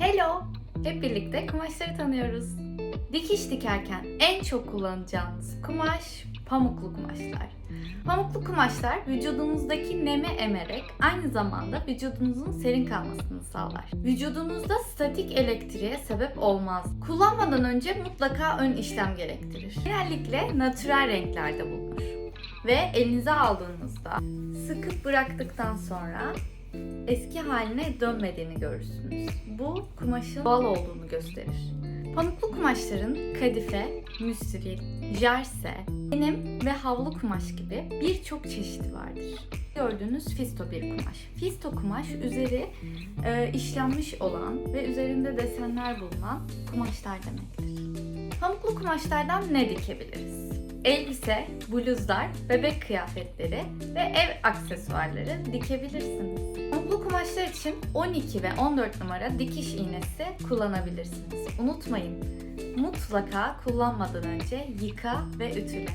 Hello! Hep birlikte kumaşları tanıyoruz. Dikiş dikerken en çok kullanacağınız kumaş pamuklu kumaşlar. Pamuklu kumaşlar vücudunuzdaki nemi emerek aynı zamanda vücudunuzun serin kalmasını sağlar. Vücudunuzda statik elektriğe sebep olmaz. Kullanmadan önce mutlaka ön işlem gerektirir. Genellikle natürel renklerde bulunur. Ve elinize aldığınızda sıkıp bıraktıktan sonra eski haline dönmediğini görürsünüz. Bu kumaşın doğal olduğunu gösterir. Pamuklu kumaşların kadife, müsril, jerse, benim ve havlu kumaş gibi birçok çeşidi vardır. Gördüğünüz fisto bir kumaş. Fisto kumaş üzeri e, işlenmiş olan ve üzerinde desenler bulunan kumaşlar demektir. Pamuklu kumaşlardan ne dikebiliriz? Elbise, bluzlar, bebek kıyafetleri ve ev aksesuarları dikebilirsiniz. Pamuklu kumaşlar için 12 ve 14 numara dikiş iğnesi kullanabilirsiniz. Unutmayın, mutlaka kullanmadan önce yıka ve ütüle.